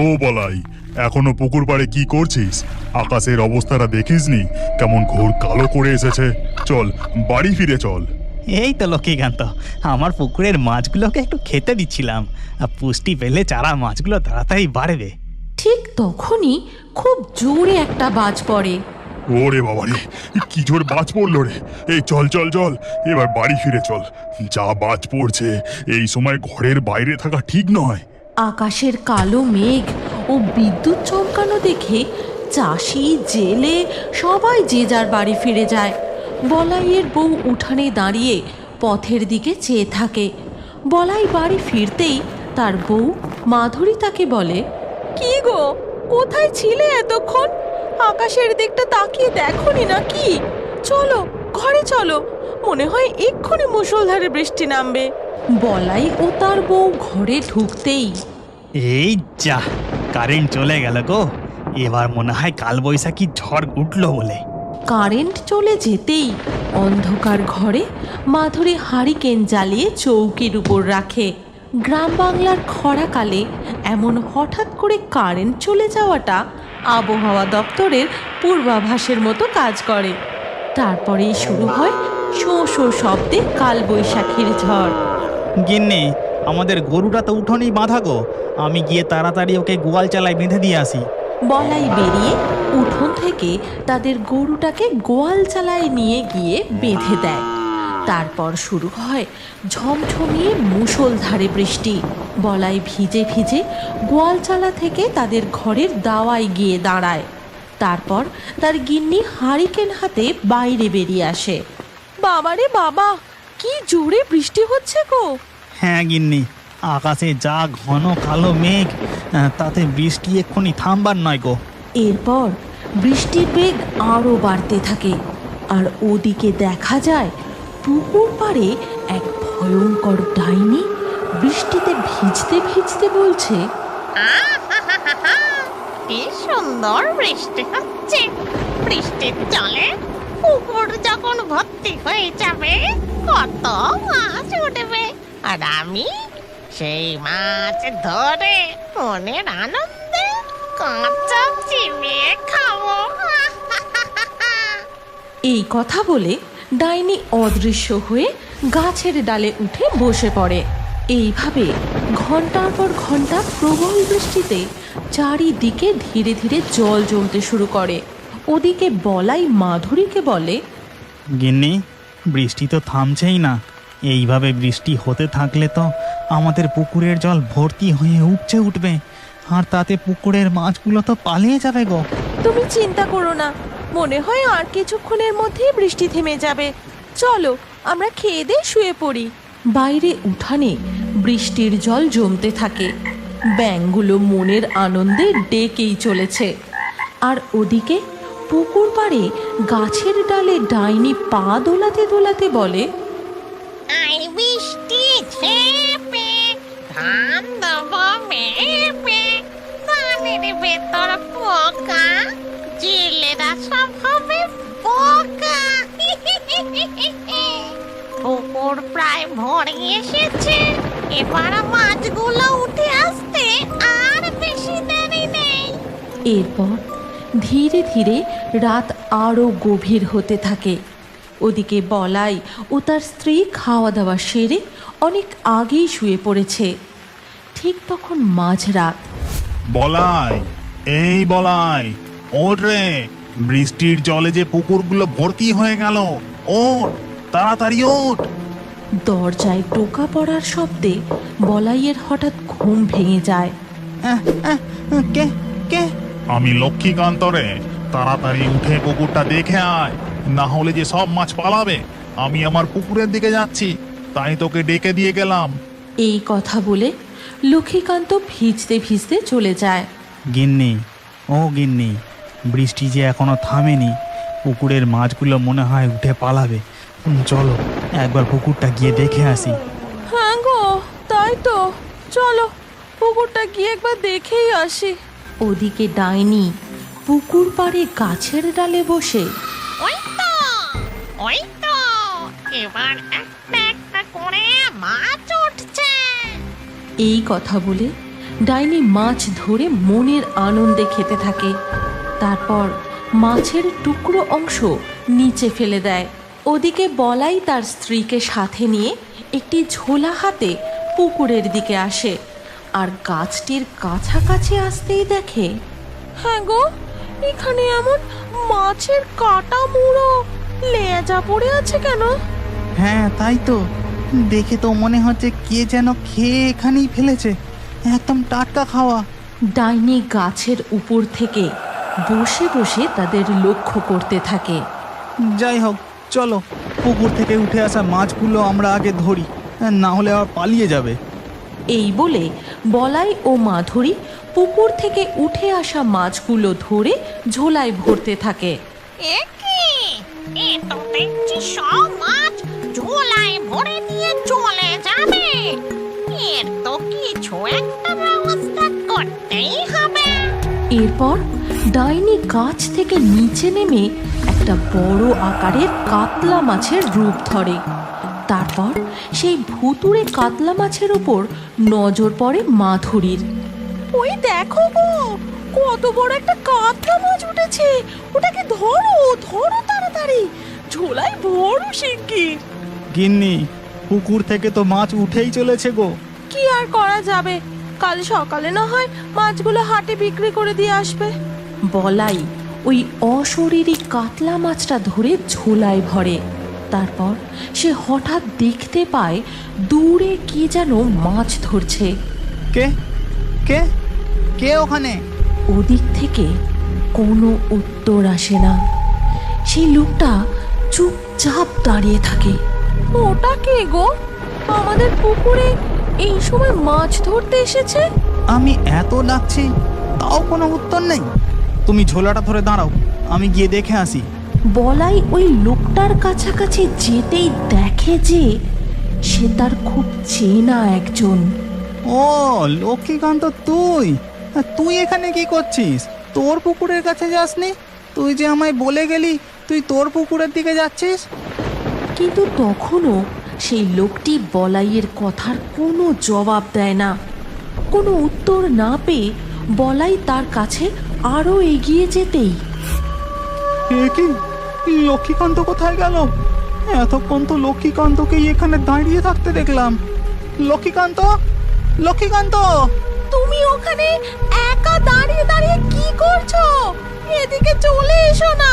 ও বলাই এখনও পুকুর পাড়ে কি করছিস? আকাশের অবস্থাটা দেখিসনি? কেমন ঘোর কালো করে এসেছে। চল বাড়ি ফিরে চল। এই তো লক্ষ্মীকান্ত আমার পুকুরের মাছগুলোকে একটু খেতে দিচ্ছিলাম। আর পুষ্টি পেলে চারা মাছগুলো তাড়াতাড়ি বাড়বে ঠিক তখনই খুব জোরে একটা বাজ পড়ে। ওরে বাবা রে কি জোর বাজ পড়ল রে। এই চল চল চল এবার বাড়ি ফিরে চল। যা বাজ পড়ছে এই সময় ঘরের বাইরে থাকা ঠিক নয়। আকাশের কালো মেঘ ও বিদ্যুৎ চমকানো দেখে চাষি, জেলে সবাই যে যার বাড়ি ফিরে যায়। বলাইয়ের বউ উঠানে দাঁড়িয়ে পথের দিকে চেয়ে থাকে। বলাই বাড়ি ফিরতেই তার বউ মাধুরী তাকে বলে, কি গো, কোথায় ছিলে এতক্ষণ? আকাশের দিকটা তাকিয়ে দেখনি না কি চলো, ঘরে চলো, মনে হয় এক্ষুনি মুষলধারে বৃষ্টি নামবে। বলাই ও তার বউ ঘরে ঢুকতেই এই যা কারেন্ট চলে গেল গো। এবার মনে হয় কালবৈশাখী ঝড় উঠল বলে। কারেন্ট চলে যেতেই অন্ধকার ঘরে মাধুরী হারিকেন জ্বালিয়ে চৌকির উপর রাখে। গ্রাম বাংলার খরাকালে এমন হঠাৎ করে কারেন্ট চলে যাওয়াটা আবহাওয়া দপ্তরের পূর্বাভাসের মতো কাজ করে। তারপরেই শুরু হয় শো শো শব্দে কালবৈশাখীর ঝড়। গিন্নি আমাদের গরুটা তো উঠোনেই বাঁধা গো। আমি গিয়ে তাড়াতাড়ি ওকে গোয়াল চালায় বেঁধে দিয়ে আসি। বলাই বেরিয়ে উঠোন থেকে তাদের গরুটাকে গোয়াল চালায় নিয়ে গিয়ে বেঁধে দেয়। তারপর শুরু হয় ঝমঝমিয়ে মুষলধারে বৃষ্টি। বলাই ভিজে ভিজে গোয়ালচালা থেকে তাদের ঘরের দাওয়ায় গিয়ে দাঁড়ায়। তারপর তার গিন্নি হারিকেন হাতে বাইরে বেরিয়ে আসে। বাবারে বাবা, কি জোরে বৃষ্টি হচ্ছে গো। হ্যাঁ গিন্নি আকাশে যা ঘন কালো মেঘ আহ, তাতে বৃষ্টি এক্ষুনি থামবার নয় গো। এরপর বৃষ্টির বেগ আরও বাড়তে থাকে আর ওদিকে দেখা যায় পুকুর পাড়ে এক ভয়ঙ্কর ডাইনি বৃষ্টিতে ভিজতে ভিজতে বলছে কি সুন্দর বৃষ্টি হচ্ছে। বৃষ্টির জলে পুকুর যখন ভর্তি হয়ে যাবে কত মাছ উঠবে। আর আমি সেই মাছ ধরে মনের আনন্দে কাঁচা চিবিয়ে খাব। এই কথা বলে ডাইনি অদৃশ্য হয়ে গাছের ডালে উঠে বসে পড়ে। এইভাবে ঘণ্টার পর ঘণ্টা প্রবল বৃষ্টিতে চারিদিকে ধীরে ধীরে জল জমতে শুরু করে। ওদিকে বলাই মাধুরীকে বলে গিন্নি বৃষ্টি তো থামছেই না। এইভাবে বৃষ্টি হতে থাকলে তো আমাদের পুকুরের জল ভর্তি হয়ে উপচে উঠবে। আর তাতে পুকুরের মাছগুলো তো পালিয়ে যাবে গো। তুমি চিন্তা করো না। মনে হয় আর কিছুক্ষণের মধ্যেই বৃষ্টি থেমে যাবে। চলো, আমরা খেয়ে দিয়ে শুয়ে পড়ি। বাইরে উঠানে বৃষ্টির জল জমতে থাকে। ব্যাঙগুলো মনের আনন্দে ডেকেই চলেছে। আর ওদিকে পুকুর পাড়ে গাছের ডালে ডাইনি পা দোলাতে দোলাতে বলে ঝেপে ধান দেব মেপে ধানের ভেতর পোকা জেলেরা সব হবে পোকা পুকুর প্রায় ভরে এসেছে। এবার মাছগুলো উঠে আসতে আর বেশি দেরি নেই। এরপর ধীরে ধীরে রাত আরও গভীর হতে থাকে। ওদিকে বলাই ও তার স্ত্রী খাওয়া দাওয়া সেরে অনেক আগেই শুয়ে পড়েছে। ঠিক তখন মাঝরাত। বলাই এই বলাই ওঠ রে বৃষ্টির জলে যে পুকুরগুলো ভর্তি হয়ে গেল ওঠ তাড়াতাড়ি ওঠ। দরজায় টোকা পড়ার শব্দে বলাইয়ের হঠাৎ ঘুম ভেঙে যায়। কে কে? আমি লক্ষ্মীকান্ত রে তাড়াতাড়ি উঠে পুকুরটা দেখে আয়। না হলে যে সব মাছ পালাবে আমি আমার পুকুরের দিকে যাচ্ছি। তাই তোকে ডেকে দিয়ে গেলাম। এই কথা বলে লক্ষ্মীকান্ত ভিজতে ভিজতে চলে যায়। গিন্নি ও গিন্নি বৃষ্টি যে এখনও থামেনি পুকুরের মাছগুলো মনে হয় উঠে পালাবে। চলো একবার পুকুরটা গিয়ে দেখে আসি। হ্যাঁ গো তাই তো। চলো পুকুরটা গিয়ে একবার দেখেই আসি। ওদিকে ডাইনি পুকুর পাড়ে গাছের ডালে বসে ওই তো, এবার একটা একটা করে মাছ উঠছে। এই কথা বলে ডাইনি মাছ ধরে মনের আনন্দে খেতে থাকে। তারপর মাছের টুকরো অংশ নিচে ফেলে দেয়। ওদিকে বলাই তার স্ত্রীকে সাথে নিয়ে একটি ঝোলা হাতে পুকুরের দিকে আসে আর গাছটির কাছাকাছি আসতেই দেখে হ্যাঁ গো, এখানে এমন মাছের কাটা মুড়ো লেজা পড়ে আছে কেন? হ্যাঁ তাই তো। দেখে তো মনে হচ্ছে কে যেন খেয়ে এখানেই ফেলেছে। একদম টাটকা খাওয়া। ডাইনি গাছের উপর থেকে বসে বসে তাদের লক্ষ্য করতে থাকে। যাই হোক চলো। পুকুর থেকে উঠে আসা মাছগুলো আমরা আগে ধরি। না হলে আবার পালিয়ে যাবে। এই বলে বলাই ও মাধুরী পুকুর থেকে উঠে আসা মাছগুলো ধরে ঝোলায় ভরতে থাকে। এ কি এ দেখছি সব মাছ ঝোলায় ভরে নিয়ে চলে যাবে। এর তো কিছু একটা ব্যবস্থা করতেই হবে। এরপর ডাইনি গাছ থেকে নিচে নেমে একটা বড় আকারের কাতলা মাছের রূপ ধরে। তারপর সেই ভুতুড়ে কাতলা মাছের ওপর নজর পড়ে মাধুরীর। ওই দেখো গো, কত বড় একটা কাতলা মাছ উঠেছে। ওটাকে ধরো ধরো তাড়াতাড়ি। ঝোলাই বড় শিগগির গিন্নি পুকুর থেকে তো মাছ উঠেই চলেছে গো। কি আর করা যাবে? কাল সকালে না হয় মাছগুলো হাটে বিক্রি করে দিয়ে আসবে। বলাই ওই অশরীরী কাতলা মাছটা ধরে ঝোলায় ভরে। তারপর সে হঠাৎ দেখতে পায় দূরে কি যেন মাছ ধরছে। কে? কে? কে ওখানে? ওদিক থেকে কোনো উত্তর আসে না। সেই লোকটা চুপচাপ দাঁড়িয়ে থাকে। ওটা কে গো? আমাদের পুকুরে এই সময় মাছ ধরতে এসেছে? আমি এত ডাকছি তাও কোনো উত্তর নেই। তুমি ঝোলাটা ধরে দাঁড়াও আমি গিয়ে দেখে আসি। বলাই ওই লোকটার কাছাকাছি যেতেই দেখে যে সে তার খুব চেনা একজন। ও লক্ষ্মীকান্ত তুই? তা তুই এখানে কি করছিস? তোর পুকুরের কাছে যাসনি? তুই যে আমায় বলে গেলি তুই তোর পুকুরের দিকে যাচ্ছিস? কিন্তু তখনও সেই লোকটি বলাইয়ের কথার কোনো জবাব দেয় না। কোনো উত্তর না পেয়ে বলাই তার কাছে আরও এগিয়ে যেতেই। কি? লক্ষ্মীকান্ত কোথায় গেল? এতক্ষণ তো লক্ষ্মীকান্তকেই এখানে দাঁড়িয়ে থাকতে দেখলাম। লক্ষ্মীকান্ত? লক্ষ্মীকান্ত? তুমি ওখানে একা দাঁড়িয়ে দাঁড়িয়ে কি করছ? এদিকে চলে এসো না।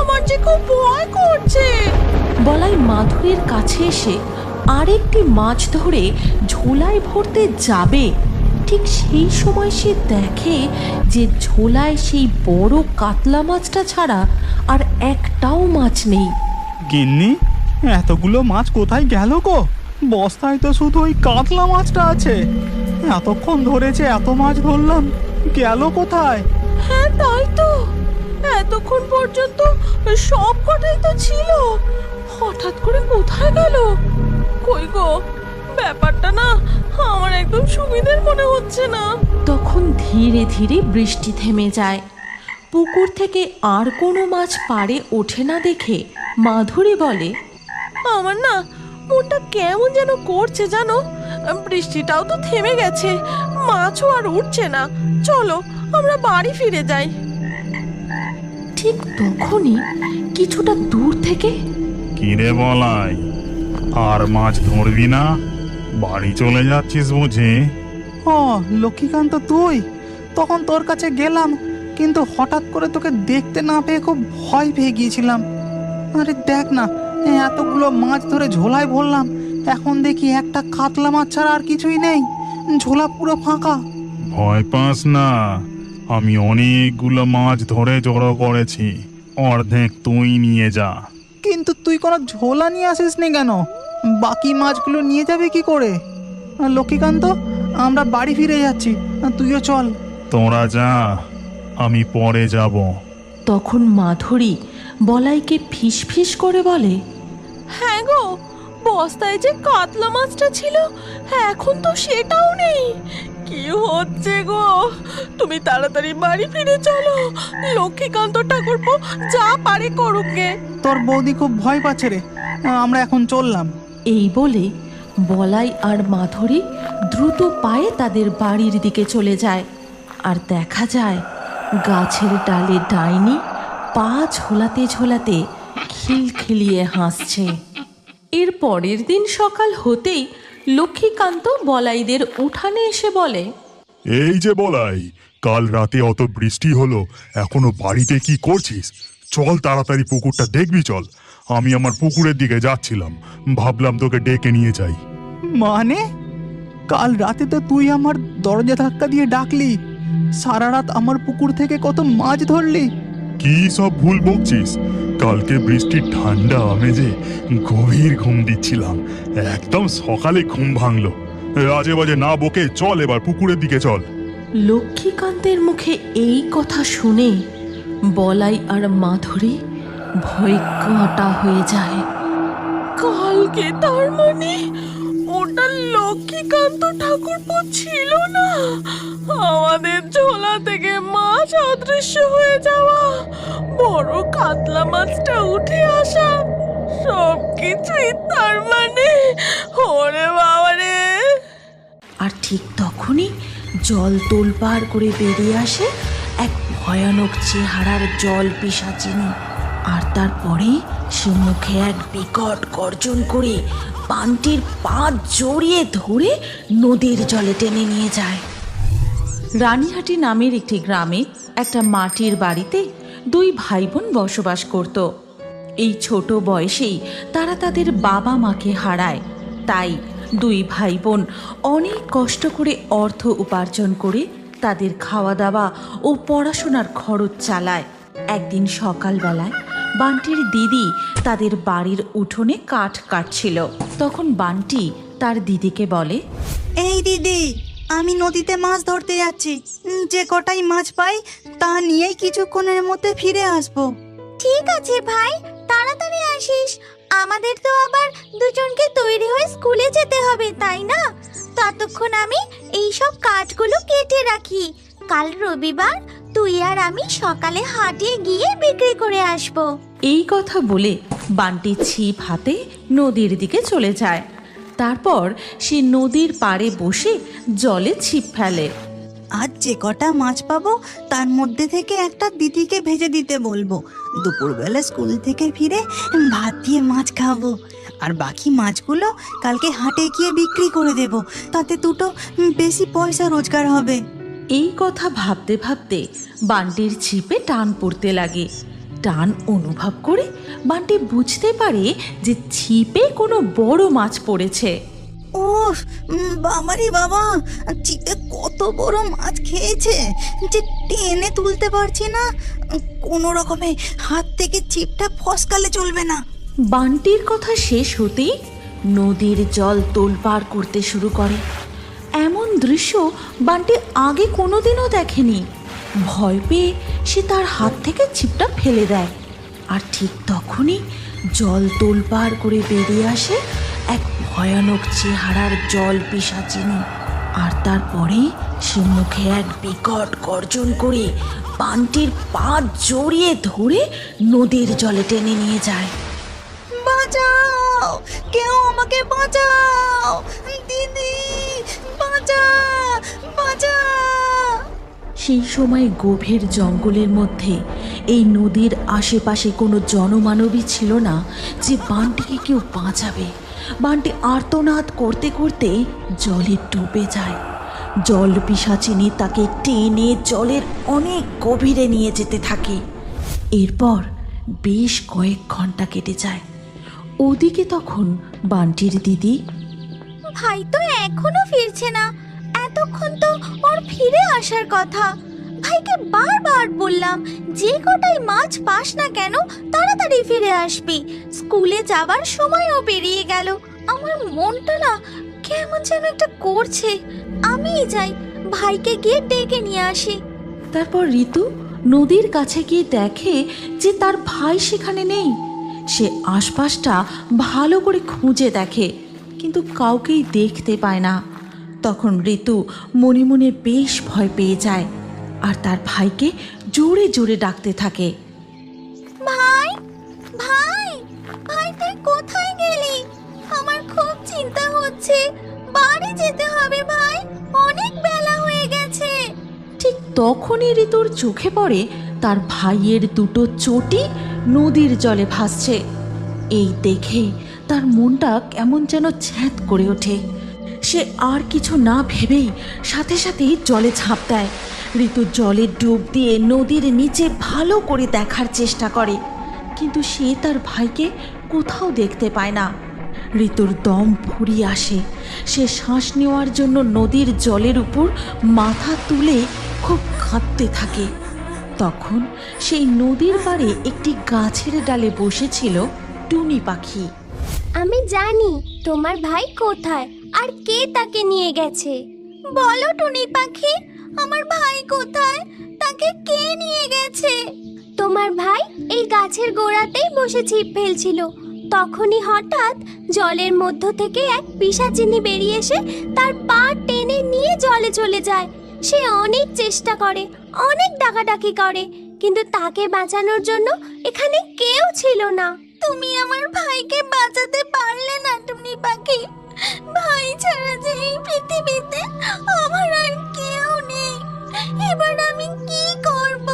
আমার যে খুব ভয় করছে। বলাই মাধুরীর কাছে এসে আরেকটি মাছ ধরে ঝোলায় ভরতে যাবে। ঠিক সেই সময় সে দেখে যে ঝোলায় সেই বড় কাতলা মাছটা ছাড়া আর একটাও মাছ নেই। গিন্নি এতগুলো মাছ কোথায় গেল গো? বস্তায় তো শুধু ওই কাতলা মাছটা আছে। এতক্ষণ ধরেছে এত মাছ ধরলাম গেল কোথায়? হ্যাঁ তাই তো। এতক্ষণ পর্যন্ত সব কটাই তো ছিল। হঠাৎ করে কোথায় গেল? কই গো ব্যাপারটা না আমার একদম সুবিধের মনে হচ্ছে না। তখন ধীরে ধীরে বৃষ্টি থেমে যায়। পুকুর থেকে আর কোনো মাছ পাড়ে ওঠে না দেখে মাধুরী বলে আমার না মনটা কেমন যেন করছে জানো? বৃষ্টিটাও তো থেমে গেছে মাছও আর উঠছে না। চলো আমরা বাড়ি ফিরে যাই। ঠিক তখনই কিছুটা দূর থেকে কিরে বলাই আর মাছ ধরবি না? বাড়ি চলে যাচ্ছিস বুঝি? ও লক্ষ্মীকান্ত তুই? তখন তোর কাছে গেলাম কিন্তু হঠাৎ করে তোকে দেখতে না পেয়ে খুব ভয় পেয়ে গিয়েছিলাম। আরে দেখ না এতগুলো মাছ ধরে ঝোলায় ভরলাম এখন দেখি একটা কাতলা মাছ ছাড়া আর কিছুই নেই ঝোলা পুরো ফাঁকা। ভয় পাস না। আমি অনেকগুলো মাছ ধরে জড়ো করেছি। অর্ধেক তুই নিয়ে যা। কিন্তু তুই কোনো ঝোলা নিয়ে আসিস নি কেন? বাকি মাছগুলো নিয়ে যাবে কি করে? লক্ষ্মীকান্ত আমরা বাড়ি ফিরে যাচ্ছি। তুইও চল। তোরা যা আমি পরে যাব। তখন মাধুরী বলাইকে ফিস ফিস করে বলে হ্যাঁ গো বস্তায় যে কাতলা মাছটা ছিল এখন তো সেটাও নেই। কি হচ্ছে গো? তুমি তাড়াতাড়ি বাড়ি ফিরে চলো। লক্ষ্মীকান্ত ঠাকুরপো যা পারে করুক গে। তোর বৌদি খুব ভয় পাচ্ছে রে। আমরা এখন চললাম। এই বলে বলাই আর মাধুরী দ্রুত পায়ে তাদের বাড়ির দিকে চলে যায়। আর দেখা যায় গাছের ডালে ডাইনি পা ঝোলাতে ঝোলাতে খিলখিলিয়ে হাসছে। এর পরের দিন সকাল হতেই লক্ষ্মীকান্ত বলাইদের উঠানে এসে বলে এই যে বলাই কাল রাতে অত বৃষ্টি হলো এখনও বাড়িতে কি করছিস? চল তাড়াতাড়ি পুকুরটা দেখবি চল। আমি আমার পুকুরের দিকে যাচ্ছিলাম ভাবলাম তোকে ডেকে নিয়ে যাই। মানে? কাল রাতে তো তুই আমার দরজা ধাক্কা দিয়ে ডাকলি সারা রাত আমার পুকুর থেকে কত মাছ ধরলি? কি সব ভুল বকছিস? কালকে বৃষ্টির ঠান্ডা আমেজে গভীর ঘুম দিচ্ছিলাম, একদম সকালে ঘুম ভাঙলো। আজে বাজে না বকে চল এবার পুকুরের দিকে চল। লক্ষ্মীকান্তের মুখে এই কথা শুনে বলাই আর মাধুরী ভয় কাঁটা হয়ে যায়। কালকে তার মানে ওটা লক্ষ্মীকান্ত ঠাকুরপো ছিল না? আমাদের ঝোলা থেকে মাছ অদৃশ্য হয়ে যাওয়া। বড় কাতলা মাছটা উঠে আসা। সব কিছুই তার মানে। ওরে বাবারে আর ঠিক তখনই জল তোলপাড় করে বেরিয়ে আসে এক ভয়ানক চেহারার জল পিসাচিনি। আর তারপরে সে মুখে এক বিকট গর্জন করে পানটির পা জড়িয়ে ধরে নদীর জলে টেনে নিয়ে যায়। রানীহাটি নামের একটি গ্রামে একটা মাটির বাড়িতে দুই ভাই বোন বসবাস করত। এই ছোট বয়সেই তারা তাদের বাবা মাকে হারায়। তাই দুই ভাই বোন অনেক কষ্ট করে অর্থ উপার্জন করে তাদের খাওয়া দাওয়া ও পড়াশোনার খরচ চালায়। একদিন সকালবেলায় বান্টির দিদি তাদের বাড়ির উঠোনে কাঠ কাটছিল। তখন বান্টি তার দিদিকে বলে এই দিদি আমি নদীতে মাছ ধরতে যাচ্ছি। যে কটাই মাছ পাই তা নিয়েই কিছুক্ষণের মধ্যে ফিরে আসব। ঠিক আছে ভাই তাড়াতাড়ি আসিস। আমাদের তো আবার দুজনকে তৈরি হয়ে স্কুলে যেতে হবে তাই না? ততক্ষণ আমি এই সব কাঠগুলো কেটে রাখি। কাল রবিবার তুই আর আমি সকালে হাটে গিয়ে বিক্রি করে আসব। এই কথা বলে বান্টি ছিপ হাতে নদীর দিকে চলে যায়। তারপর সে নদীর পাড়ে বসে জলে ছিপ ফেলে। আজ যে কটা মাছ পাবো তার মধ্যে থেকে একটা দিদিকে ভেজে দিতে বলব। দুপুরবেলা স্কুল থেকে ফিরে ভাত দিয়ে মাছ খাব। আর বাকি মাছগুলো কালকে হাটে গিয়ে বিক্রি করে দেব। তাতে দুটো বেশি পয়সা রোজগার হবে। এই কথা ভাবতে ভাবতে বান্টির ছিপে টান পড়তে লাগে। টান অনুভব করে বান্টি বুঝতে পারে যে ছিপে কোনো বড় মাছ পড়েছে। ও বাবারে বাবা চিপে কত বড় মাছ খেয়েছে যে টেনে তুলতে পারছি না। কোনো রকমে হাত থেকে চিপটা ফসকালে চলবে না। বান্টির কথা শেষ হতেই নদীর জল তোলপাড় করতে শুরু করে। এমন দৃশ্য বান্টি আগে কোনোদিনও দেখেনি। ভয় পেয়ে সে তার হাত থেকে ছিপটা ফেলে দেয়। আর ঠিক তখনই জল তোলপাড় করে বেরিয়ে আসে এক ভয়ানক চেহারার জল পিসাচিনি আর তারপরে সে মুখে এক বিকট গর্জন করে বান্টির পা জড়িয়ে ধরে নদীর জলে টেনে নিয়ে যায়। বাঁচাও! কেউ আমাকে বাঁচাও! দিদি! সেই সময় গভীর জঙ্গলের মধ্যে এই নদীর আশেপাশে কোনো জনমানবই ছিল না যে বানটিকে কেউ বাঁচাবে। বানটি আর্তনাদ করতে করতে জলে ডুবে যায়। জল পিসাচিনি তাকে টেনে জলের অনেক গভীরে নিয়ে যেতে থাকে। এরপর বেশ কয়েক ঘণ্টা কেটে যায়। ওদিকে তখন বান্টির দিদি ভাই তো এখনও ফিরছে না। এতক্ষণ তো ওর ফিরে আসার কথা। ভাইকে বারবার বললাম, যে কটাই মাছ পাস না কেন, তাড়াতাড়ি ফিরে আসবি। স্কুলে যাবার সময়ও পেরিয়ে গেল। আমার মনটা না কেমন যেন একটা করছে। আমিই যাই, ভাইকে গিয়ে ডেকে নিয়ে আসি। তারপর ঋতু নদীর কাছে গিয়ে দেখে যে তার ভাই সেখানে নেই। সে আশপাশটা ভালো করে খুঁজে দেখে। কিন্তু কাউকেই দেখতে পায় না। তখন ঋতু মনে মনে বেশ ভয় পেয়ে যায় আর তার ভাইকে জোরে জোরে ডাকতে থাকে। ভাই ভাই ভাই তুই কোথায় গেলি? আমার খুব চিন্তা হচ্ছে। বাড়ি যেতে হবে ভাই অনেক বেলা হয়ে গেছে। ঠিক তখনই ঋতুর চোখে পড়ে তার ভাইয়ের দুটো চটি নদীর জলে ভাসছে। এই দেখে তার মনটা কেমন যেন ছ্যাঁত করে ওঠে। সে আর কিছু না ভেবেই সাথে সাথেই জলে ঝাঁপ দেয়। ঋতু জলে ডুব দিয়ে নদীর নিচে ভালো করে দেখার চেষ্টা করে। কিন্তু সে তার ভাইকে কোথাও দেখতে পায় না। ঋতুর দম ফুরিয়ে আসে। সে শ্বাস নেওয়ার জন্য নদীর জলের উপর মাথা তুলে খুব কাঁদতে থাকে। তখন সেই নদীর পাড়ে একটি গাছের ডালে বসেছিল টুনি পাখি। আমি জানি তোমার ভাই কোথায় আর কে তাকে নিয়ে গেছে। বলো টুনি পাখি, আমার ভাই কোথায়? তাকে কে নিয়ে গেছে? তোমার ভাই এই গাছের গোড়াতেই বসে ছিপ ফেলছিল। তখনই হঠাৎ জলের মধ্য থেকে এক পিসাচিনি বেরিয়ে এসে তার পা টেনে নিয়ে জলে চলে যায়। সে অনেক চেষ্টা করে, অনেক ডাকাডাকি করে, কিন্তু তাকে বাঁচানোর জন্য এখানে কেউ ছিল না। তুমি আমার ভাইকে বাঁচাতে পারলে না টুনি পাখি। ভাই ছাড়া যে এই পৃথিবীতে আমার আর কেউ নেই। এবার আমি কি করব?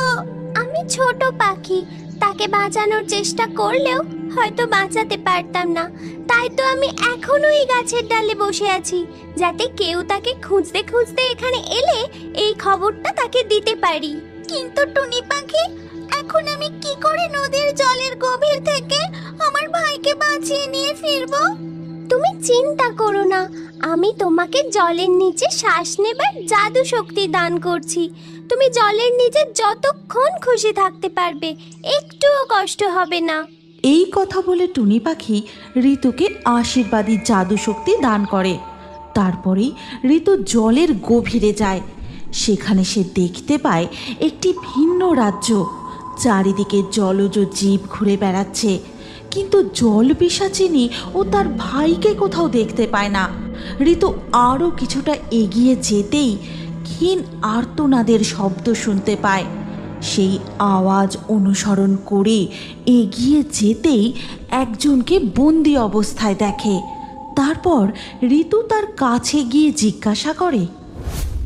আমি ছোট পাখি তাকে বাঁচানোর চেষ্টা করলেও হয়তো বাঁচাতে পারতাম না। তাই তো আমি এখনও এই গাছের ডালে বসে আছি যাতে কেউ তাকে খুঁজতে খুঁজতে এখানে এলে এই খবরটা তাকে দিতে পারি। কিন্তু টুনি পাখি এখন আমি কি করে নদীর জলের গভীর থেকে আমার ভাইকে বাঁচিয়ে নিয়ে ফিরবো? তুমি চিন্তা করো না, আমি তোমাকে জলের নিচে শ্বাস নেবার জাদু শক্তি দান করছি। তুমি জলের নিচে যতক্ষণ খুশি থাকতে পারবে, একটুও কষ্ট হবে না। এই কথা বলে টুনি পাখি ঋতুকে আশীর্বাদী জাদু শক্তি দান করে। তারপরেই ঋতু জলের গভীরে যায়। সেখানে সে দেখতে পায় একটি ভিন্ন রাজ্য। চারিদিকে জলজ জীব ঘুরে বেড়াচ্ছে। কিন্তু জল পিসাচিনি ও তার ভাইকে কোথাও দেখতে পায় না। ঋতু আরও কিছুটা এগিয়ে যেতেই ক্ষীণ আর্তনাদের শব্দ শুনতে পায়। সেই আওয়াজ অনুসরণ করে এগিয়ে যেতেই একজনকে বন্দি অবস্থায় দেখে। তারপর ঋতু তার কাছে গিয়ে জিজ্ঞাসা করে,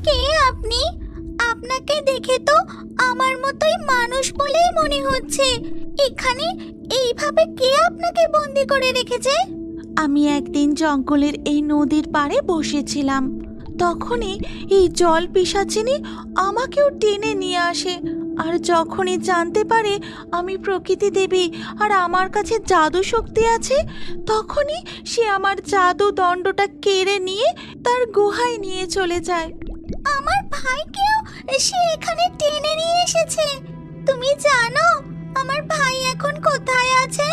কে আপনি? আপনাকে দেখে তো আমার মতোই মানুষ বলেই মনে হচ্ছে। এখানে এইভাবে কে আপনাকে বন্দি করে রেখেছে? আমি একদিন জঙ্গলের এই নদীর পাড়ে বসেছিলাম। তখনই এই জল পিসাচিনি আমাকেও টেনে নিয়ে আসে। আর যখনই জানতে পারে আমি প্রকৃতি দেবী আর আমার কাছে জাদু শক্তি আছে তখনই সে আমার জাদু দণ্ডটা কেড়ে নিয়ে তার গুহায় নিয়ে চলে যায়। আমার ভাইকেও সে এখানে টেনে নিয়ে এসেছে। তুমি জানো, আমার ভাই এখন কোথায় আছে?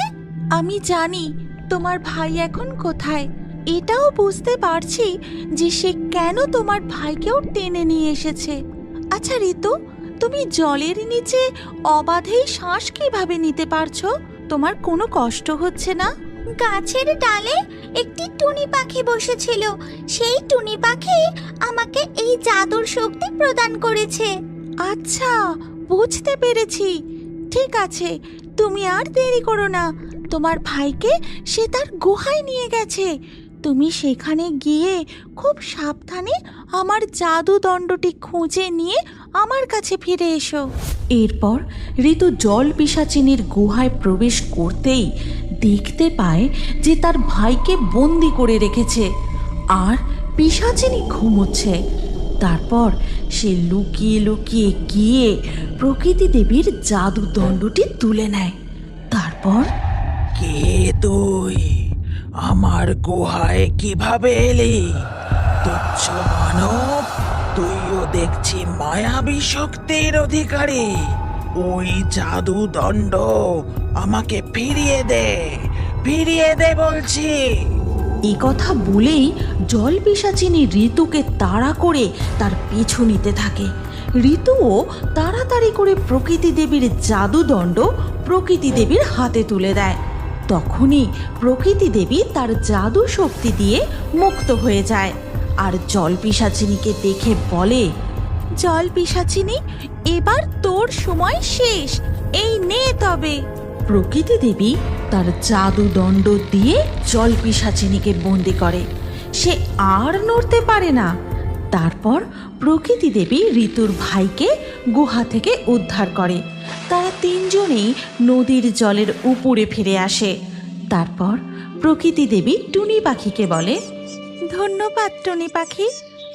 আমি জানি, তোমার ভাই এখন কোথায়। এটাও বুঝতে পারছি যে সে কেন তোমার ভাইকেও টেনে নিয়ে এসেছে। আচ্ছা ঋতু, তুমি জলের নিচে অবাধেই শ্বাস কীভাবে নিতে পারছ? তোমার কোনো কষ্ট হচ্ছে না? গাছের ডালে একটি টুনি পাখি বসেছিল। সেই টুনি পাখি আমাকে এই জাদুর শক্তি প্রদান করেছে। আচ্ছা বুঝতে পেরেছি। ঠিক আছে তুমি আর দেরি করো না। তোমার ভাইকে সে তার গুহায় নিয়ে গেছে। তুমি সেখানে গিয়ে খুব সাবধানে আমার জাদু দণ্ডটি খুঁজে নিয়ে আমার কাছে ফিরে এসো। এরপর ঋতু জল পিসাচিনির গুহায় প্রবেশ করতেই দেখতে পায় যে তার ভাইকে বন্দি করে রেখেছে আর পিসাচিনি ঘুমোচ্ছে। তারপর সে লুকিয়ে লুকিয়ে গিয়ে প্রকৃতি দেবীর জাদু দণ্ডটি তুলে নেয়। তারপর, কে তুই? আমার গুহায় কীভাবে এলি? তুচ্ছ মানব, তুইও দেখছি মায়াবী শক্তির অধিকারী। ওই জাদু দণ্ড আমাকে ফিরিয়ে দে ফিরিয়ে দে বলছি। এই কথা বলেই জল পিসাচিনি ঋতুকে তাড়া করে তার পিছু নিতে থাকে। ঋতুও তাড়াতাড়ি করে প্রকৃতি দেবীর জাদুদণ্ড প্রকৃতি দেবীর হাতে তুলে দেয়। তখনই প্রকৃতি দেবী তার জাদু শক্তি দিয়ে মুক্ত হয়ে যায়। আর জল পিসাচিনিকে দেখে বলে, জল পিসাচিনি, এবার তোর সময় শেষ, এই নে তবে। প্রকৃতি দেবী তার জাদু দণ্ড দিয়ে জল পিসাচিনীকে বন্দি করে। সে আর নড়তে পারে না। তারপর প্রকৃতি দেবী ঋতুর ভাইকে গুহা থেকে উদ্ধার করে। তারা তিনজনেই নদীর জলের উপরে ফিরে আসে। তারপর প্রকৃতি দেবী টুনি পাখিকে বলে, ধন্যবাদ টুনি পাখি।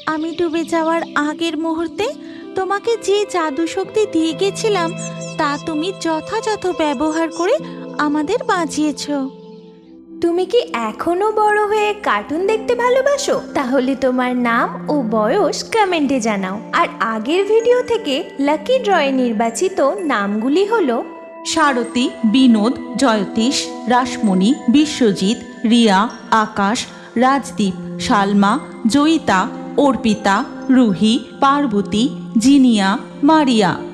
আমি ডুবে যাওয়ার আগের মুহূর্তে তোমাকে যে জাদু শক্তি দিয়ে গেছিলাম তা তুমি যথাযথ ব্যবহার করে আমাদের বাঁচিয়েছ তুমি কি এখনও বড় হয়ে কার্টুন দেখতে ভালোবাসো? তাহলে তোমার নাম ও বয়স কমেন্টে জানাও। আর আগের ভিডিও থেকে লাকি ড্রয়ে নির্বাচিত নামগুলি হলো সারথী বিনোদ জয়তীশ রাসমণি বিশ্বজিৎ রিয়া আকাশ রাজদীপ শালমা জয়িতা অর্পিতা রুহি পার্বতী জিনিয়া মারিয়া।